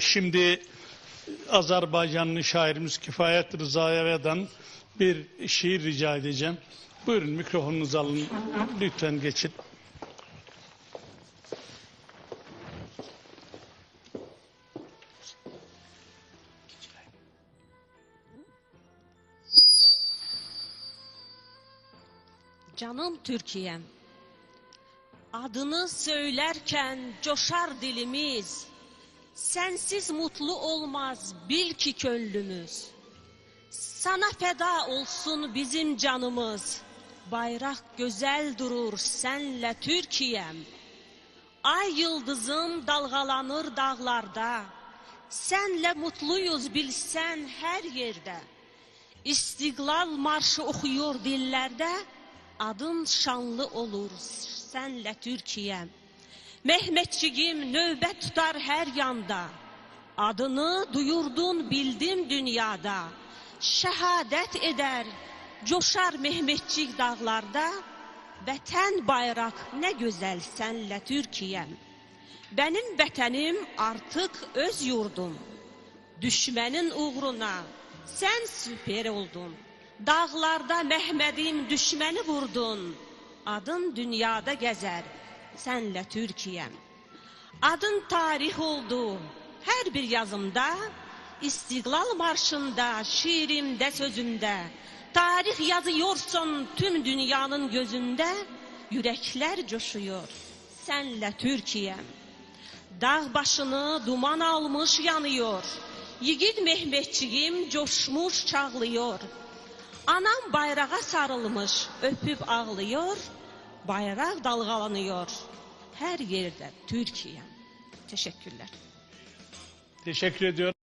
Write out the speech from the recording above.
şimdi Azerbaycanlı şairimiz Kifayet Rıza'dan bir şiir rica edeceğim. Buyurun mikrofonunuzu alın. Lütfen geçin. Canım Türkiye'm. Adını söylerken coşar dilimiz. Sensiz mutlu olmaz bil ki gönlümüz. Sana feda olsun bizim canımız. Bayrak güzel durur senle Türkiye'm. Ay yıldızım dalgalanır dağlarda. Senle mutluyuz bilsen her yerde. İstiklal marşı okuyor dillerde. Adın şanlı olur senle Türkiye. Mehmetçiğim növbet tutar her yanda. Adını duyurdun bildim dünyada. Şehadet eder, coşar Mehmetçik dağlarda. Vətən bayrak ne güzel senle Türkiye. Benim vətənim artık öz yurdum. Düşmənin uğruna sen süper oldun. Dağlarda Mehmet'im düşməni vurdun. Adın dünyada gezer, senle Türkiye'm. Adın tarih oldu her bir yazımda. İstiklal marşında, şiirimde, sözümde. Tarih yazıyorsun tüm dünyanın gözünde. Yürekler coşuyor senle Türkiye'm. Dağ başını duman almış yanıyor. Yiğit Mehmetçiğim coşmuş çağlıyor. Anam bayrağa sarılmış öpüp ağlıyor. Bayrak dalgalanıyor. Her yerde Türkiye. Teşekkürler. Teşekkür ediyorum.